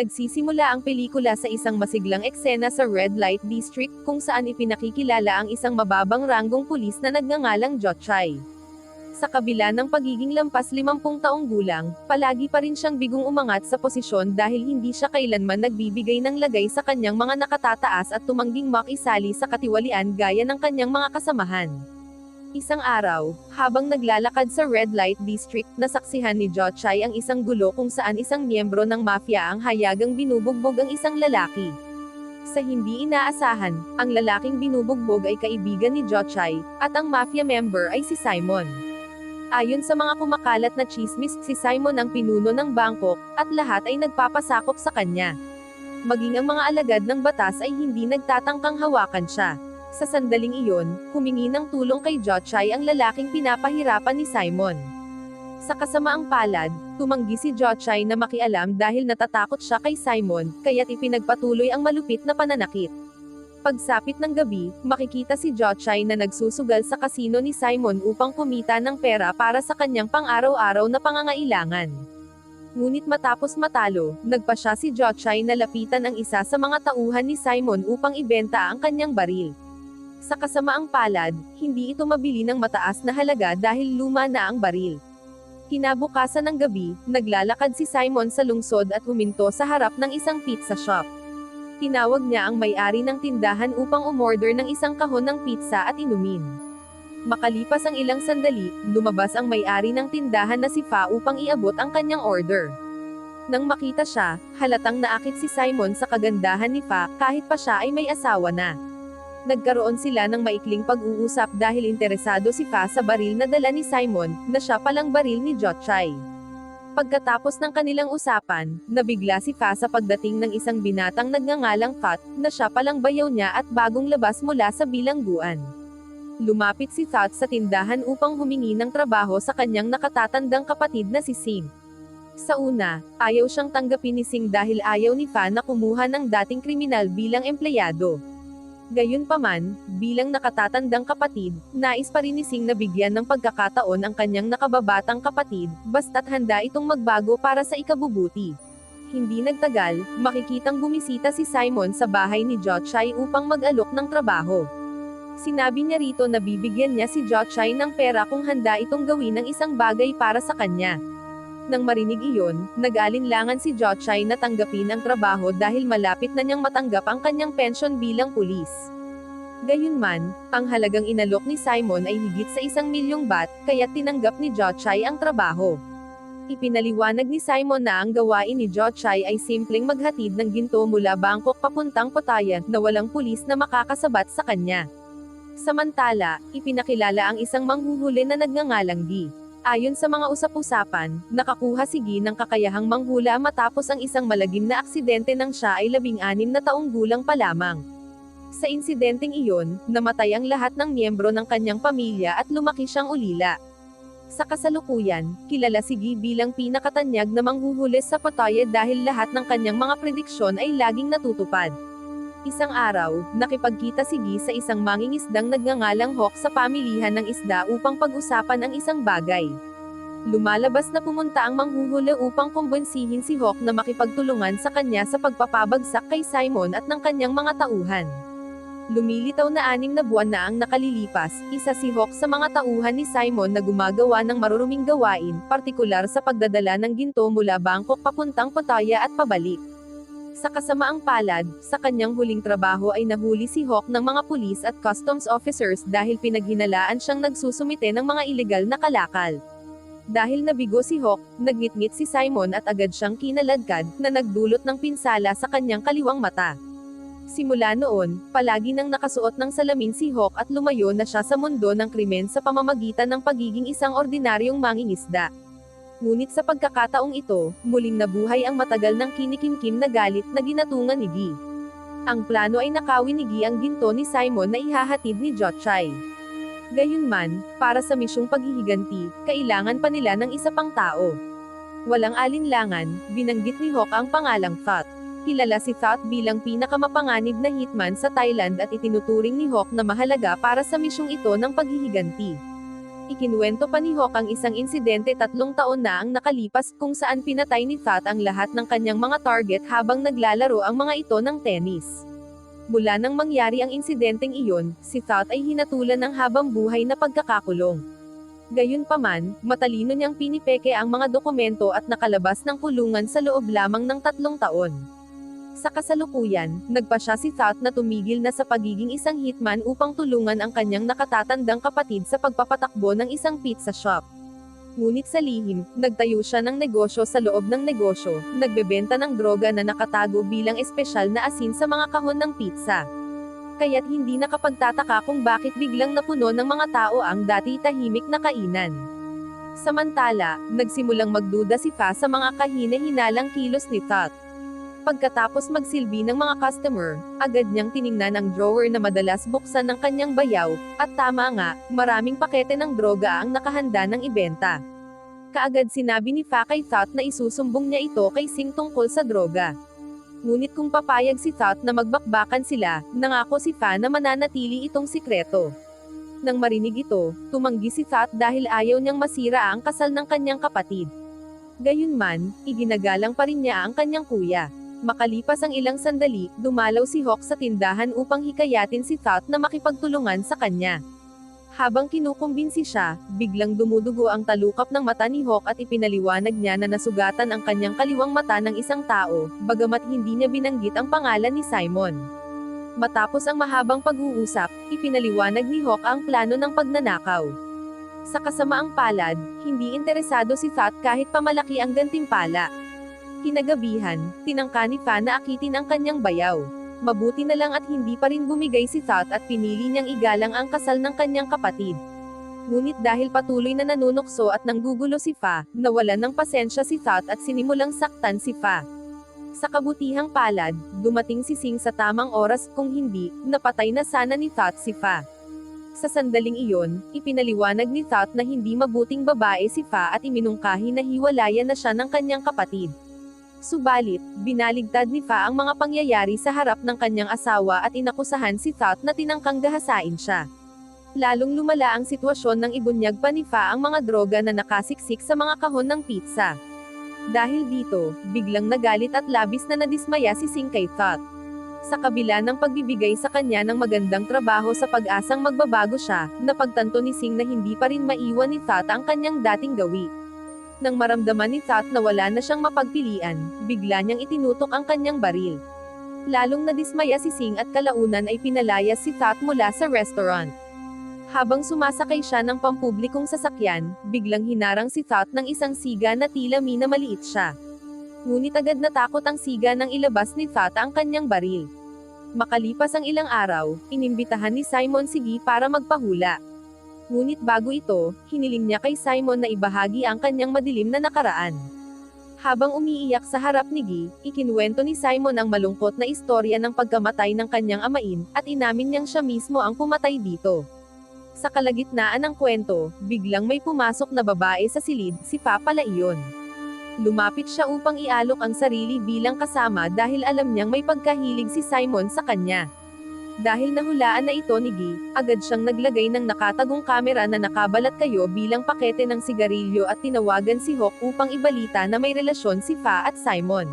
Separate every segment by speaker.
Speaker 1: Nagsisimula ang pelikula sa isang masiglang eksena sa Red Light District kung saan ipinakikilala ang isang mababang ranggong pulis na nagngangalang Jotchay. Sa kabila ng pagiging lampas 50 taong gulang, palagi pa rin siyang bigong umangat sa posisyon dahil hindi siya kailanman nagbibigay ng lagay sa kanyang mga nakatataas at tumangging makisali sa katiwalian gaya ng kanyang mga kasamahan. Isang araw, habang naglalakad sa Red Light District, nasaksihan ni Jotchay ang isang gulo kung saan isang miyembro ng mafia ang hayagang binubugbog ang isang lalaki. Sa hindi inaasahan, ang lalaking binubugbog ay kaibigan ni Jotchay, at ang mafia member ay si Simon. Ayon sa mga kumakalat na chismis, si Simon ang pinuno ng Bangkok, at lahat ay nagpapasakop sa kanya. Maging ang mga alagad ng batas ay hindi nagtatangkang hawakan siya. Sa sandaling iyon, humingi ng tulong kay Jotchay ang lalaking pinapahirapan ni Simon. Sa kasamaang palad, tumanggi si Jotchay na makialam dahil natatakot siya kay Simon, kaya't ipinagpatuloy ang malupit na pananakit. Pagsapit ng gabi, makikita si Jotchay na nagsusugal sa kasino ni Simon upang kumita ng pera para sa kanyang pang-araw-araw na pangangailangan. Ngunit matapos matalo, nagpa siya si Jotchay na lapitan ang isa sa mga tauhan ni Simon upang ibenta ang kanyang baril. Sa kasamaang palad, hindi ito mabili ng mataas na halaga dahil luma na ang baril. Kinabukasan ng gabi, naglalakad si Simon sa lungsod at huminto sa harap ng isang pizza shop. Tinawag niya ang may-ari ng tindahan upang umorder ng isang kahon ng pizza at inumin. Makalipas ang ilang sandali, lumabas ang may-ari ng tindahan na si Fa upang iabot ang kanyang order. Nang makita siya, halatang naakit si Simon sa kagandahan ni Fa kahit pa siya ay may asawa na. Nagkaroon sila ng maikling pag-uusap dahil interesado si Fa sa baril na dala ni Simon, na siya palang baril ni Jotchay. Pagkatapos ng kanilang usapan, nabigla si Fa sa pagdating ng isang binatang nagngangalang Fat, na siya palang bayaw niya at bagong labas mula sa bilangguan. Lumapit si Fat sa tindahan upang humingi ng trabaho sa kanyang nakatatandang kapatid na si Sing. Sa una, ayaw siyang tanggapin ni Sing dahil ayaw ni Fa na kumuha ng dating kriminal bilang empleyado. Gayunpaman, bilang nakatatandang kapatid, nais pa rin ni Sing na bigyan ng pagkakataon ang kanyang nakababatang kapatid, basta't handa itong magbago para sa ikabubuti. Hindi nagtagal, makikitang bumisita si Simon sa bahay ni Jotchay upang mag-alok ng trabaho. Sinabi niya rito na bibigyan niya si Jotchay ng pera kung handa itong gawin ng isang bagay para sa kanya. Nang marinig iyon, nag-alinlangan si Jotchay na tanggapin ang trabaho dahil malapit na niyang matanggap ang kanyang pensyon bilang pulis. Gayunman, ang halagang inalok ni Simon ay higit sa isang milyong bat, kaya tinanggap ni Jotchay ang trabaho. Ipinaliwanag ni Simon na ang gawain ni Jotchay ay simpleng maghatid ng ginto mula Bangkok papuntang Pattaya, na walang pulis na makakasabat sa kanya. Samantala, ipinakilala ang isang manghuhuli na nagngangalang Gi. Ayon sa mga usap-usapan, nakakuha si Gi ng kakayahang manghula matapos ang isang malagim na aksidente nang siya ay labing-anim na taong gulang pa lamang. Sa insidenteng iyon, namatay ang lahat ng miyembro ng kanyang pamilya at lumaki siyang ulila. Sa kasalukuyan, kilala si Gi bilang pinakatanyag na manghuhuli sa Pattaya dahil lahat ng kanyang mga prediksyon ay laging natutupad. Isang araw, nakipagkita si Gi sa isang mangingisdang nagngangalang Hawk sa pamilihan ng isda upang pag-usapan ang isang bagay. Lumalabas na pumunta ang manghuhuli upang kumbwensihin si Hawk na makipagtulungan sa kanya sa pagpapabagsak kay Simon at ng kanyang mga tauhan. Lumilitaw na anim na buwan na ang nakalilipas, isa si Hawk sa mga tauhan ni Simon na gumagawa ng maruruming gawain, partikular sa pagdadala ng ginto mula Bangkok papuntang Pattaya at pabalik. Sa kasamaang palad, sa kanyang huling trabaho ay nahuli si Hawk ng mga pulis at customs officers dahil pinaghinalaan siyang nagsusumite ng mga ilegal na kalakal. Dahil nabigo si Hawk, nagngitngit si Simon at agad siyang kinaladkad, na nagdulot ng pinsala sa kanyang kaliwang mata. Simula noon, palagi nang nakasuot ng salamin si Hawk at lumayo na siya sa mundo ng krimen sa pamamagitan ng pagiging isang ordinaryong mangingisda. Ngunit sa pagkakataong ito, muling nabuhay ang matagal ng kinikimkim na galit na ginatungan ni Gi. Ang plano ay nakawin ni Gi ang ginto ni Simon na ihahatid ni Jotchay. Gayunman, para sa misyong paghihiganti, kailangan pa nila ng isa pang tao. Walang alinlangan, binanggit ni Hawk ang pangalang Thot. Kilala si Thot bilang pinakamapanganib na hitman sa Thailand at itinuturing ni Hawk na mahalaga para sa misyong ito ng paghihiganti. Ikinuwento pa ni Hawk ang isang insidente tatlong taon na ang nakalipas kung saan pinatay ni Thot ang lahat ng kanyang mga target habang naglalaro ang mga ito ng tennis. Mula nang mangyari ang insidenteng iyon, si Thot ay hinatulan ng habang buhay na pagkakakulong. Gayunpaman, matalino niyang pinipeke ang mga dokumento at nakalabas ng kulungan sa loob lamang ng tatlong taon. Sa kasalukuyan, nagpa siya si Thot na tumigil na sa pagiging isang hitman upang tulungan ang kanyang nakatatandang kapatid sa pagpapatakbo ng isang pizza shop. Ngunit sa lihim, nagtayo siya ng negosyo sa loob ng negosyo, nagbebenta ng droga na nakatago bilang espesyal na asin sa mga kahon ng pizza. Kaya't hindi nakapagtataka kung bakit biglang napuno ng mga tao ang dati tahimik na kainan. Samantala, nagsimulang magduda si Fa sa mga kahina-hinalang kilos ni Thot. Pagkatapos magsilbi ng mga customer, agad niyang tiningnan ang drawer na madalas buksan ng kanyang bayaw, at tama nga, maraming pakete ng droga ang nakahanda ng ibenta. Kaagad sinabi ni Fa kay Thot na isusumbong niya ito kay Sing tungkol sa droga. Ngunit kung papayag si Thot na magbakbakan sila, nangako si Fa na mananatili itong sikreto. Nang marinig ito, tumanggi si Thot dahil ayaw niyang masira ang kasal ng kanyang kapatid. Gayunman, iginagalang pa rin niya ang kanyang kuya. Makalipas ang ilang sandali, dumalaw si Hawk sa tindahan upang hikayatin si Thot na makipagtulungan sa kanya. Habang kinukumbinsi siya, biglang dumudugo ang talukap ng mata ni Hawk at ipinaliwanag niya na nasugatan ang kanyang kaliwang mata ng isang tao, bagamat hindi niya binanggit ang pangalan ni Simon. Matapos ang mahabang pag-uusap, ipinaliwanag ni Hawk ang plano ng pagnanakaw. Sa kasamaang palad, hindi interesado si Thot kahit pamalaki ang gantimpala. Kinagabihan, tinangka ni Fa na akitin ang kanyang bayaw. Mabuti na lang at hindi pa rin bumigay si Thot at pinili niyang igalang ang kasal ng kanyang kapatid. Ngunit dahil patuloy na nanunukso at nanggugulo si Fa, nawalan ng pasensya si Thot at sinimulang saktan si Fa. Sa kabutihang palad, dumating si Sing sa tamang oras kung hindi, napatay na sana ni Thot si Fa. Sa sandaling iyon, ipinaliwanag ni Thot na hindi mabuting babae si Fa at iminungkahi na hiwalayan na siya ng kanyang kapatid. Subalit, binaligtad ni Fa ang mga pangyayari sa harap ng kanyang asawa at inakusahan si Thot na tinangkang gahasain siya. Lalong lumala ang sitwasyon ng ibunyag pa ni Fa ang mga droga na nakasiksik sa mga kahon ng pizza. Dahil dito, biglang nagalit at labis na nadismaya si Sing kay Thot. Sa kabila ng pagbibigay sa kanya ng magandang trabaho sa pag-asang magbabago siya, napagtanto ni Sing na hindi pa rin maiwan ni Thot ang kanyang dating gawi. Nang maramdaman ni Thot na wala na siyang mapagpilian, bigla niyang itinutok ang kanyang baril. Lalong nadismaya si Sing at kalaunan ay pinalayas si Thot mula sa restaurant. Habang sumasakay siya ng pampublikong sasakyan, biglang hinarang si Thot ng isang siga na tila minamaliit siya. Ngunit agad natakot ang siga nang ilabas ni Thot ang kanyang baril. Makalipas ang ilang araw, inimbitahan ni Simon si Guy para magpahula. Ngunit bago ito, hiniling niya kay Simon na ibahagi ang kanyang madilim na nakaraan. Habang umiiyak sa harap ni Guy, ikinuwento ni Simon ang malungkot na istorya ng pagkamatay ng kanyang amain, at inamin niyang siya mismo ang pumatay dito. Sa kalagitnaan ng kwento, biglang may pumasok na babae sa silid, si Papa iyon. Lumapit siya upang ialok ang sarili bilang kasama dahil alam niyang may pagkahilig si Simon sa kanya. Dahil nahulaan na ito ni Guy, agad siyang naglagay ng nakatagong kamera na nakabalat kayo bilang pakete ng sigarilyo at tinawagan si Hawk upang ibalita na may relasyon si Fa at Simon.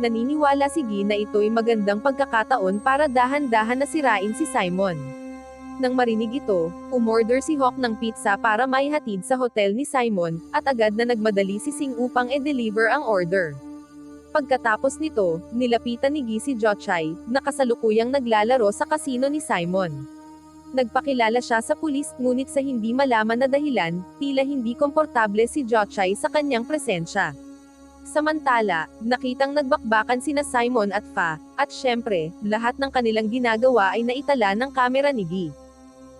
Speaker 1: Naniniwala si Guy na ito'y magandang pagkakataon para dahan-dahan na sirain si Simon. Nang marinig ito, umorder si Hawk ng pizza para maihatid sa hotel ni Simon, at agad na nagmadali si Sing upang e-deliver ang order. Pagkatapos nito, nilapitan ni Guy si Jochay, na kasalukuyang naglalaro sa kasino ni Simon. Nagpakilala siya sa pulis, ngunit sa hindi malaman na dahilan, tila hindi komportable si Jochay sa kanyang presensya. Samantala, nakitang nagbakbakan sina Simon at Fa, at syempre, lahat ng kanilang ginagawa ay naitala ng kamera ni Guy.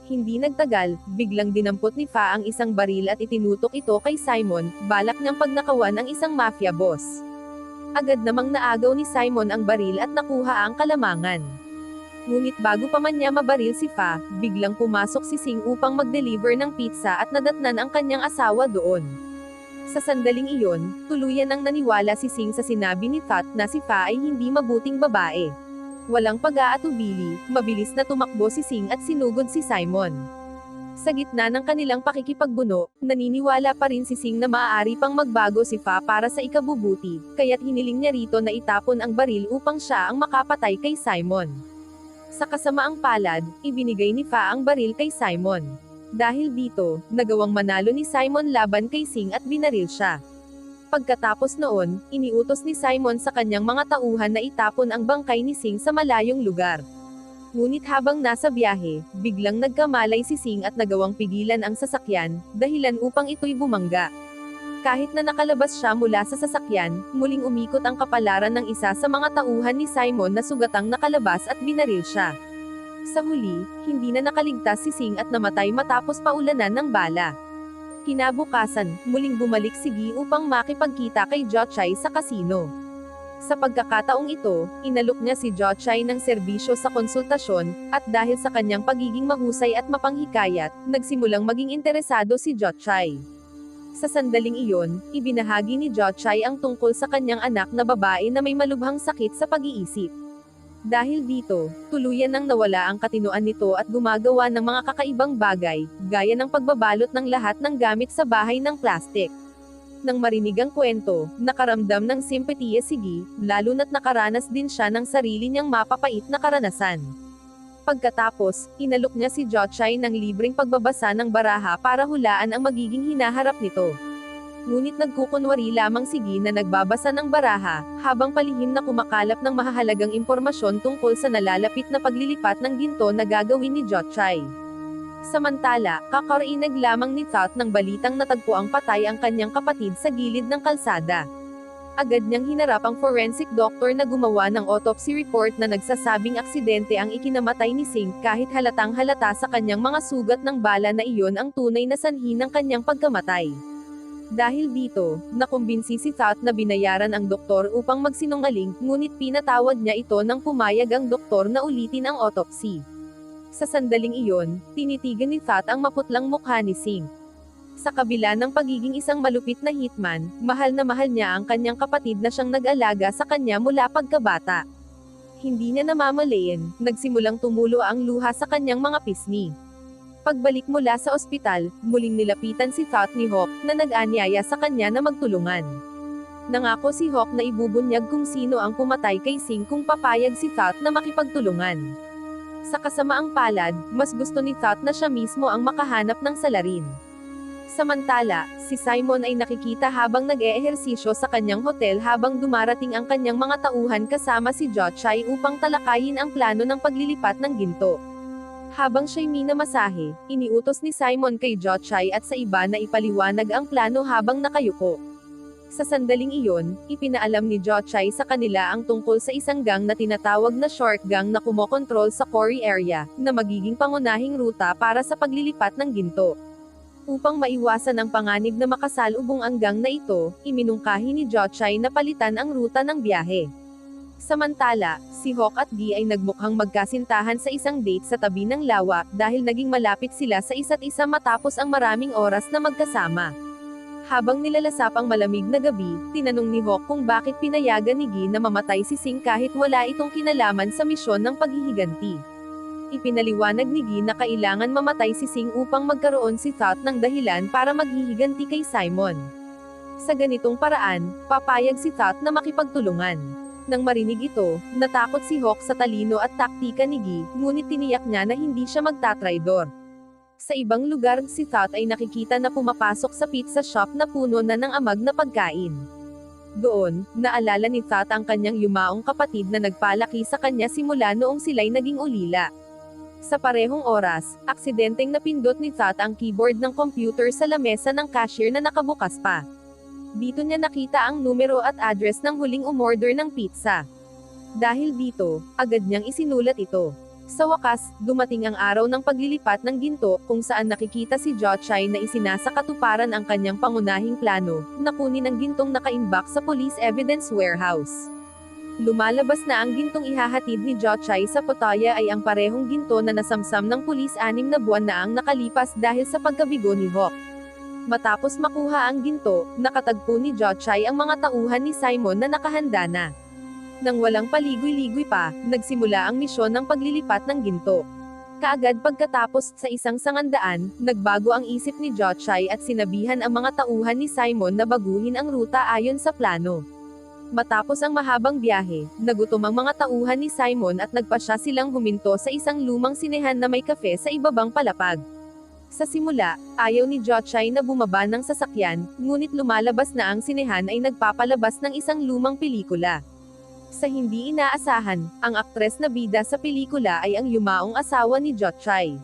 Speaker 1: Hindi nagtagal, biglang dinampot ni Fa ang isang baril at itinutok ito kay Simon, balak niyang pagnakawan ang isang mafia boss. Agad namang naagaw ni Simon ang baril at nakuha ang kalamangan. Ngunit bago pa man niya mabaril si Fa, biglang pumasok si Sing upang mag-deliver ng pizza at nadatnan ang kanyang asawa doon. Sa sandaling iyon, tuluyan ang naniwala si Sing sa sinabi ni Thot na si Fa ay hindi mabuting babae. Walang pag-aatubili, mabilis na tumakbo si Sing at sinugod si Simon. Sa gitna ng kanilang pakikipagbuno, naniniwala pa rin si Sing na maaari pang magbago si Fa para sa ikabubuti, kaya't hiniling niya rito na itapon ang baril upang siya ang makapatay kay Simon. Sa kasamaang palad, ibinigay ni Fa ang baril kay Simon. Dahil dito, nagawang manalo ni Simon laban kay Sing at binaril siya. Pagkatapos noon, iniutos ni Simon sa kanyang mga tauhan na itapon ang bangkay ni Sing sa malayong lugar. Ngunit habang nasa biyahe, biglang nagkamalay si Sing at nagawang pigilan ang sasakyan, dahilan upang ito'y bumangga. Kahit na nakalabas siya mula sa sasakyan, muling umikot ang kapalaran ng isa sa mga tauhan ni Simon na sugatang nakalabas at binaril siya. Sa huli, hindi na nakaligtas si Sing at namatay matapos paulanan ng bala. Kinabukasan, muling bumalik si Gi upang makipagkita kay Jochai sa kasino. Sa pagkakataong ito, inalok niya si Jochai ng serbisyo sa konsultasyon, at dahil sa kanyang pagiging mahusay at mapanghikayat, nagsimulang maging interesado si Jochai. Sa sandaling iyon, ibinahagi ni Jochai ang tungkol sa kanyang anak na babae na may malubhang sakit sa pag-iisip. Dahil dito, tuluyan nang nawala ang katinoan nito at gumagawa ng mga kakaibang bagay, gaya ng pagbabalot ng lahat ng gamit sa bahay ng plastik. Nang marinig ang kwento, nakaramdam ng simpatiya si Gi, lalo na't nakaranas din siya ng sarili niyang mapapait na karanasan. Pagkatapos, inalok niya si Jochai ng libreng pagbabasa ng baraha para hulaan ang magiging hinaharap nito. Ngunit nagkukunwari lamang si Gi na nagbabasa ng baraha, habang palihim na kumakalap ng mahahalagang impormasyon tungkol sa nalalapit na paglilipat ng ginto na gagawin ni Jochai. Samantala, kakarainag lamang ni Thought ng balitang natagpo ang patay ang kanyang kapatid sa gilid ng kalsada. Agad niyang hinarap ang forensic doctor na gumawa ng autopsy report na nagsasabing aksidente ang ikinamatay ni Singh kahit halatang halata sa kanyang mga sugat ng bala na iyon ang tunay na sanhi ng kanyang pagkamatay. Dahil dito, nakumbinsi si Thought na binayaran ang doktor upang magsinungaling, ngunit pinatawad niya ito nang pumayag ang doktor na ulitin ang autopsy. Sa sandaling iyon, tinitigan ni Thought ang maputlang mukha ni Singh. Sa kabila ng pagiging isang malupit na hitman, mahal na mahal niya ang kanyang kapatid na siyang nag-alaga sa kanya mula pagkabata. Hindi niya namamalayan, nagsimulang tumulo ang luha sa kanyang mga pisngi. Pagbalik mula sa ospital, muling nilapitan si Thought ni Hawk, na nag-anyaya sa kanya na magtulungan. Nangako si Hawk na ibubunyag kung sino ang pumatay kay Sing kung papayag si Thought na makipagtulungan. Sa kasamaang palad, mas gusto ni Thought na siya mismo ang makahanap ng salarin. Samantala, si Simon ay nakikita habang nag-eehersisyo sa kanyang hotel habang dumarating ang kanyang mga tauhan kasama si Jochai upang talakayin ang plano ng paglilipat ng ginto. Habang siya'y minamasahe, iniutos ni Simon kay Jochai at sa iba na ipaliwanag ang plano habang nakayuko. Sa sandaling iyon, ipinaalam ni Jochai sa kanila ang tungkol sa isang gang na tinatawag na short gang na kumokontrol sa quarry area, na magiging pangunahing ruta para sa paglilipat ng ginto. Upang maiwasan ang panganib na makasalubong ang gang na ito, iminungkahi ni Jochai na palitan ang ruta ng biyahe. Samantala, si Hawk at Dee ay nagmukhang magkasintahan sa isang date sa tabi ng lawa, dahil naging malapit sila sa isa't isa matapos ang maraming oras na magkasama. Habang nilalasap ang malamig na gabi, tinanong ni Hawk kung bakit pinayagan ni Gi na mamatay si Sing kahit wala itong kinalaman sa misyon ng paghihiganti. Ipinaliwanag ni Gi na kailangan mamatay si Sing upang magkaroon si Thought ng dahilan para maghihiganti kay Simon. Sa ganitong paraan, papayag si Thought na makipagtulungan. Nang marinig ito, natakot si Hawk sa talino at taktika ni Gi, ngunit tiniyak niya na hindi siya magtatraidor. Sa ibang lugar, si Thought ay nakikita na pumapasok sa pizza shop na puno na ng amag na pagkain. Doon, naalala ni Thought ang kanyang yumaong kapatid na nagpalaki sa kanya simula noong sila'y naging ulila. Sa parehong oras, aksidenteng napindot ni Thought ang keyboard ng computer sa lamesa ng cashier na nakabukas pa. Dito niya nakita ang numero at address ng huling umorder ng pizza. Dahil dito, agad niyang isinulat ito. Sa wakas, dumating ang araw ng paglilipat ng ginto, kung saan nakikita si Jochai na isinasa katuparan ang kanyang pangunahing plano, na kunin ang gintong nakaimbak sa police evidence warehouse. Lumalabas na ang gintong ihahatid ni Jochai sa Potaya ay ang parehong ginto na nasamsam ng pulis anim na buwan na ang nakalipas dahil sa pagkabigo ni Hawk. Matapos makuha ang ginto, nakatagpo ni Jochai ang mga tauhan ni Simon na nakahanda na. Nang walang paligoy-ligoy pa, nagsimula ang misyon ng paglilipat ng ginto. Kaagad pagkatapos sa isang sangandaan, nagbago ang isip ni Jochai at sinabihan ang mga tauhan ni Simon na baguhin ang ruta ayon sa plano. Matapos ang mahabang biyahe, nagutom ang mga tauhan ni Simon at nagpasya silang huminto sa isang lumang sinehan na may kafe sa ibabang palapag. Sa simula, ayaw ni Jochai na bumaba ng sasakyan, ngunit lumalabas na ang sinehan ay nagpapalabas ng isang lumang pelikula. Sa hindi inaasahan, ang aktres na bida sa pelikula ay ang yumaong asawa ni Jochai.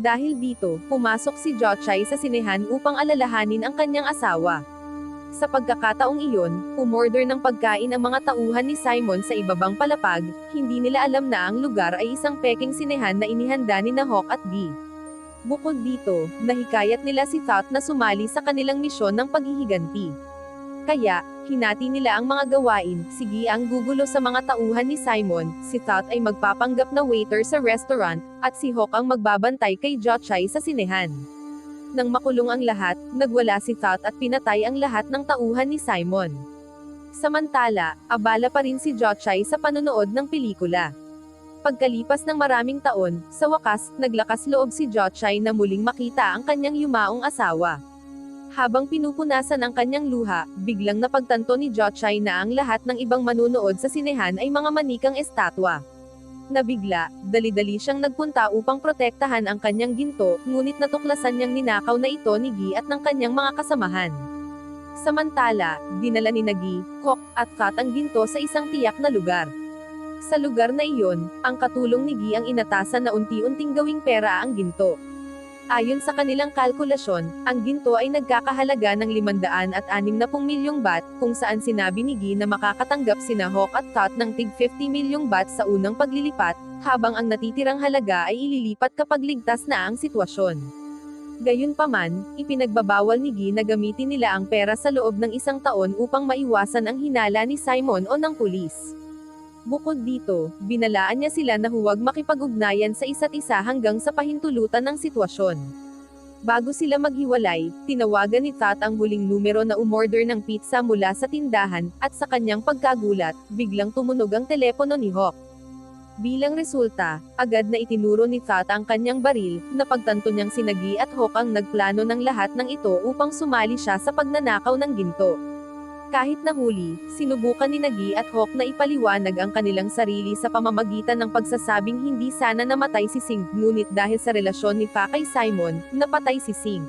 Speaker 1: Dahil dito, pumasok si Jochai sa sinehan upang alalahanin ang kanyang asawa. Sa pagkakataong iyon, umorder ng pagkain ang mga tauhan ni Simon sa ibabang palapag, hindi nila alam na ang lugar ay isang peking sinehan na inihanda ni na Hawk at Dee. Bukod dito, nahikayat nila si Thought na sumali sa kanilang misyon ng paghihiganti. Kaya, hinati nila ang mga gawain, sige ang gugulo sa mga tauhan ni Simon, si Thought ay magpapanggap na waiter sa restaurant, at si Hawk ang magbabantay kay Jochai sa sinehan. Nang makulong ang lahat, nagwala si Thought at pinatay ang lahat ng tauhan ni Simon. Samantala, abala pa rin si Jochai sa panonood ng pelikula. Pagkalipas ng maraming taon, sa wakas, naglakas loob si Jochai na muling makita ang kanyang yumaong asawa. Habang pinupunasan ang kanyang luha, biglang napagtanto ni Jochai na ang lahat ng ibang manunood sa sinehan ay mga manikang estatwa. Nabigla, dali-dali siyang nagpunta upang protektahan ang kanyang ginto, ngunit natuklasan niyang ninakaw na ito ni Gi at ng kanyang mga kasamahan. Samantala, dinala ni Nagi, Kok, at Kat ang ginto sa isang tiyak na lugar. Sa lugar na iyon, ang katulong ni Gi ang inatasan na unti-unting gawing pera ang ginto. Ayon sa kanilang kalkulasyon, ang ginto ay nagkakahalaga ng 560 milyong bat, kung saan sinabi ni Gi na makakatanggap sina Hawk at Tot ng tig 50 milyong bat sa unang paglilipat, habang ang natitirang halaga ay ililipat kapag ligtas na ang sitwasyon. Gayunpaman, ipinagbabawal ni Gi na gamitin nila ang pera sa loob ng isang taon upang maiwasan ang hinala ni Simon o ng pulis. Bukod dito, binalaan niya sila na huwag makipag-ugnayan sa isa't isa hanggang sa pahintulutan ng sitwasyon. Bago sila maghiwalay, tinawagan ni Tat ang huling numero na umorder ng pizza mula sa tindahan, at sa kanyang pagkagulat, biglang tumunog ang telepono ni Hawk. Bilang resulta, agad na itinuro ni Tat ang kanyang baril, na pagtanto niyang sinagi at Hawk ang nagplano ng lahat ng ito upang sumali siya sa pagnanakaw ng ginto. Kahit nahuli, sinubukan ni Nagi at Hawk na ipaliwanag ang kanilang sarili sa pamamagitan ng pagsasabing hindi sana namatay si Singh, ngunit dahil sa relasyon ni Fa kay Simon, napatay si Singh.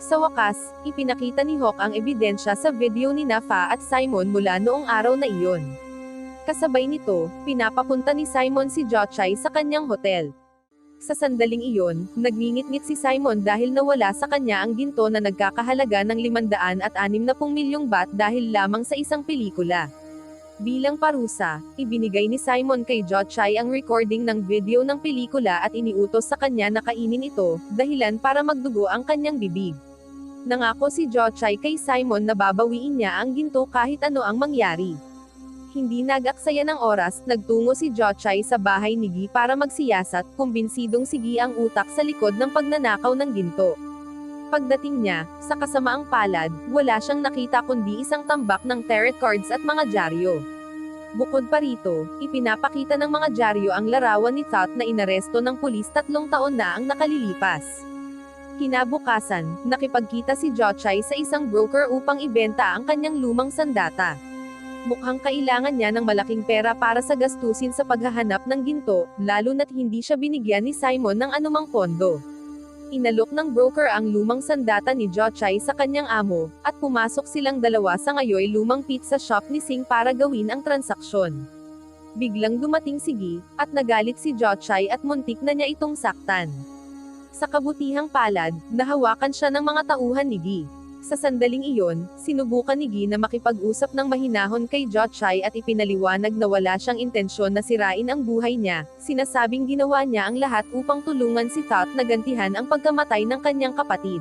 Speaker 1: Sa wakas, ipinakita ni Hawk ang ebidensya sa video ni Nafa at Simon mula noong araw na iyon. Kasabay nito, pinapapunta ni Simon si Jochai sa kanyang hotel. Sa sandaling iyon, nagngingit-ngit si Simon dahil nawala sa kanya ang ginto na nagkakahalaga ng 560 milyong bat dahil lamang sa isang pelikula. Bilang parusa, ibinigay ni Simon kay Jochai ang recording ng video ng pelikula at iniutos sa kanya na kainin ito, dahilan para magdugo ang kanyang bibig. Nangako si Jochai kay Simon na babawiin niya ang ginto kahit ano ang mangyari. Hindi nag-aksaya ng oras, nagtungo si Jochai sa bahay ni Gi para magsiyasat, kumbinsidong si Gi ang utak sa likod ng pagnanakaw ng ginto. Pagdating niya, sa kasamaang palad, wala siyang nakita kundi isang tambak ng tarot cards at mga dyaryo. Bukod pa rito, ipinapakita ng mga dyaryo ang larawan ni Thought na inaresto ng pulis tatlong taon na ang nakalilipas. Kinabukasan, nakipagkita si Jochai sa isang broker upang ibenta ang kanyang lumang sandata. Mukhang kailangan niya ng malaking pera para sa gastusin sa paghahanap ng ginto, lalo na't hindi siya binigyan ni Simon ng anumang pondo. Inalok ng broker ang lumang sandata ni Jochai sa kanyang amo, at pumasok silang dalawa sa ngayoy lumang pizza shop ni Singh para gawin ang transaksyon. Biglang dumating si Gi, at nagalit si Jochai at muntik na niya itong saktan. Sa kabutihang palad, nahawakan siya ng mga tauhan ni Gi. Sa sandaling iyon, sinubukan ni Gi na makipag-usap ng mahinahon kay Jochai at ipinaliwanag na wala siyang intensyon na sirain ang buhay niya, sinasabing ginawa niya ang lahat upang tulungan si Thought na gantihan ang pagkamatay ng kanyang kapatid.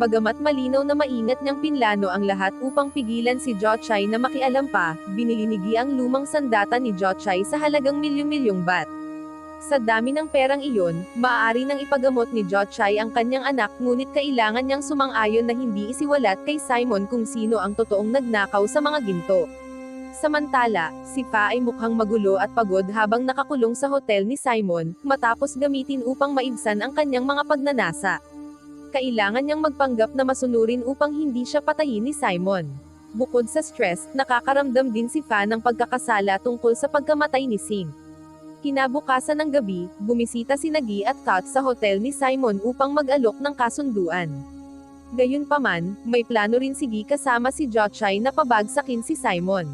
Speaker 1: Bagamat malinaw na maingat niyang pinlano ang lahat upang pigilan si Jochai na makialam pa, binili ni Gi ang lumang sandata ni Jochai sa halagang milyon-milyong bat. Sa dami ng perang iyon, maaari nang ipagamot ni Jochai ang kanyang anak ngunit kailangan niyang sumang-ayon na hindi isiwalat kay Simon kung sino ang totoong nagnakaw sa mga ginto. Samantala, si Fa ay mukhang magulo at pagod habang nakakulong sa hotel ni Simon, matapos gamitin upang maibsan ang kanyang mga pagnanasa. Kailangan niyang magpanggap na masunurin upang hindi siya patayin ni Simon. Bukod sa stress, nakakaramdam din si Fa ng pagkakasala tungkol sa pagkamatay ni Singh. Kinabukasan ng gabi, bumisita si Nagi at Kat sa hotel ni Simon upang mag-alok ng kasunduan. Gayunpaman, may plano rin si Gi kasama si Jochai na pabagsakin si Simon.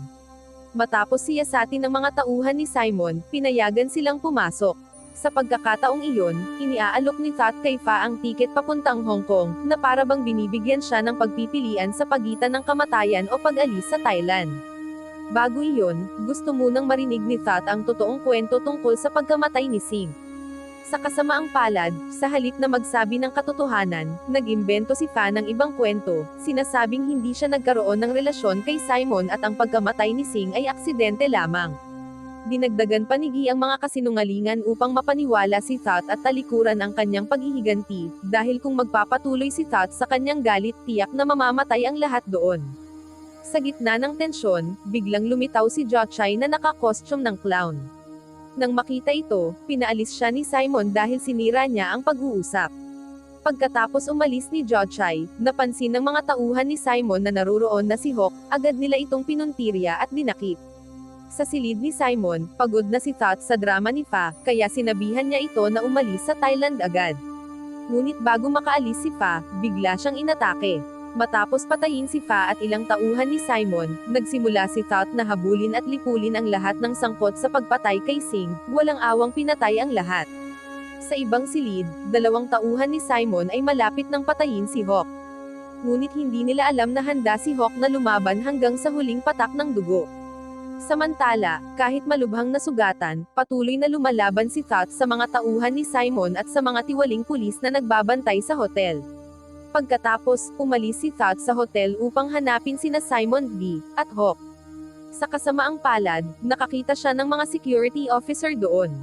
Speaker 1: Matapos siyasatin ng mga tauhan ni Simon, pinayagan silang pumasok. Sa pagkakataong iyon, iniaalok ni Tat kay Fa ang tiket papuntang Hong Kong, na para bang binibigyan siya ng pagpipilian sa pagitan ng kamatayan o pag-alis sa Thailand. Bago iyon, gusto munang marinig ni Tat ang totoong kwento tungkol sa pagkamatay ni Singh. Sa kasamaang palad, sa halip na magsabi ng katotohanan, nag-imbento si Fa ng ibang kwento, sinasabing hindi siya nagkaroon ng relasyon kay Simon at ang pagkamatay ni Singh ay aksidente lamang. Dinagdagan pa ni Gi ang mga kasinungalingan upang mapaniwala si Thot at talikuran ang kanyang paghihiganti, dahil kung magpapatuloy si Thot sa kanyang galit tiyak na mamamatay ang lahat doon. Sa gitna ng tensyon, biglang lumitaw si Jochai na nakakostume ng clown. Nang makita ito, pinaalis siya ni Simon dahil sinira niya ang pag-uusap. Pagkatapos umalis ni Jochai, napansin ng mga tauhan ni Simon na naruroon na si Hawk, agad nila itong pinuntirya at dinakip. Sa silid ni Simon, pagod na si Thot sa drama ni Fa, kaya sinabihan niya ito na umalis sa Thailand agad. Ngunit bago makaalis si Fa, bigla siyang inatake. Matapos patayin si Fa at ilang tauhan ni Simon, nagsimula si Thot na habulin at lipulin ang lahat ng sangkot sa pagpatay kay Singh, walang awang pinatay ang lahat. Sa ibang silid, dalawang tauhan ni Simon ay malapit ng patayin si Hawk. Ngunit hindi nila alam na handa si Hawk na lumaban hanggang sa huling patak ng dugo. Samantala, kahit malubhang nasugatan, patuloy na lumalaban si Thot sa mga tauhan ni Simon at sa mga tiwaling pulis na nagbabantay sa hotel. Pagkatapos, umalis si Thot sa hotel upang hanapin sina Simon B. at Hawk. Sa kasamaang palad, nakakita siya ng mga security officer doon.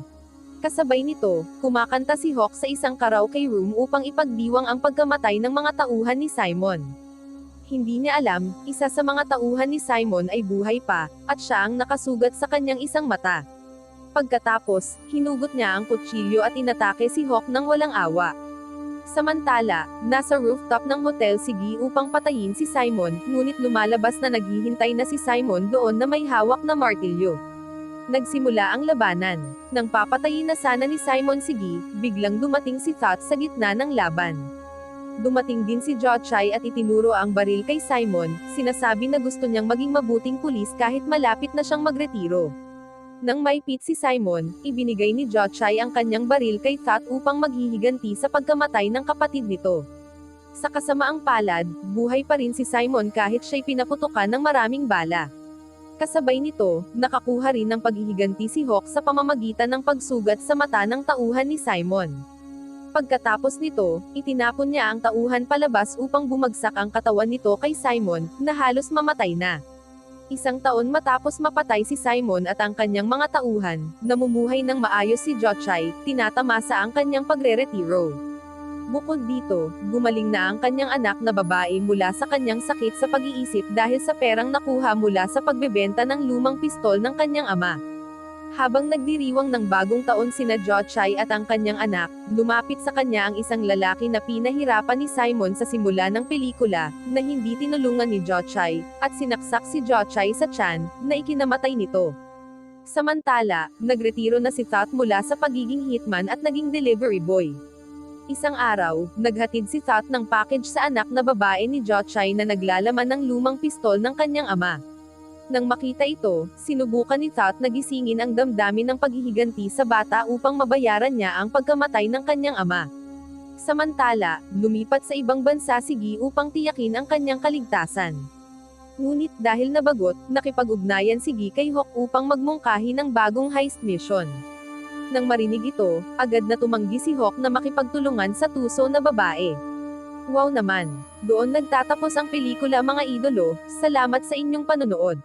Speaker 1: Kasabay nito, kumakanta si Hawk sa isang karaoke room upang ipagdiwang ang pagkamatay ng mga tauhan ni Simon. Hindi niya alam, isa sa mga tauhan ni Simon ay buhay pa, at siya ang nakasugat sa kanyang isang mata. Pagkatapos, hinugot niya ang kutsilyo at inatake si Hawk ng walang awa. Samantala, nasa rooftop ng hotel si Guy upang patayin si Simon, ngunit lumalabas na naghihintay na si Simon doon na may hawak na martilyo. Nagsimula ang labanan. Nang papatayin na sana ni Simon si Guy, biglang dumating si Thot sa gitna ng laban. Dumating din si Jochai at itinuro ang baril kay Simon, sinasabi na gusto niyang maging mabuting pulis kahit malapit na siyang magretiro. Nang maipit si Simon, ibinigay ni Jochai ang kanyang baril kay Thot upang maghihiganti sa pagkamatay ng kapatid nito. Sa kasamaang palad, buhay pa rin si Simon kahit siya'y pinaputukan ng maraming bala. Kasabay nito, nakakuha rin ng paghihiganti si Hawk sa pamamagitan ng pagsugat sa mata ng tauhan ni Simon. Pagkatapos nito, itinapon niya ang tauhan palabas upang bumagsak ang katawan nito kay Simon, na halos mamatay na. Isang taon matapos mapatay si Simon at ang kanyang mga tauhan, namumuhay ng maayos si Jochai, tinatamasa ang kanyang pagre-retiro. Bukod dito, gumaling na ang kanyang anak na babae mula sa kanyang sakit sa pag-iisip dahil sa perang nakuha mula sa pagbebenta ng lumang pistol ng kanyang ama. Habang nagdiriwang ng bagong taon sina Jochai at ang kanyang anak, lumapit sa kanya ang isang lalaki na pinahirapan ni Simon sa simula ng pelikula, na hindi tinulungan ni Jochai, at sinaksak si Jochai sa tiyan, na ikinamatay nito. Samantala, nagretiro na si Thot mula sa pagiging hitman at naging delivery boy. Isang araw, naghatid si Thot ng package sa anak na babae ni Jochai na naglalaman ng lumang pistol ng kanyang ama. Nang makita ito, sinubukan ni Thot na gisingin ang damdamin ng paghihiganti sa bata upang mabayaran niya ang pagkamatay ng kanyang ama. Samantala, lumipat sa ibang bansa si Gi upang tiyakin ang kanyang kaligtasan. Ngunit dahil nabagot, nakipag-ugnayan si Gi kay Hawk upang magmungkahi ng bagong heist mission. Nang marinig ito, agad na tumanggi si Hawk na makipagtulungan sa tuso na babae. Wow naman! Doon nagtatapos ang pelikula mga idolo, salamat sa inyong panonood.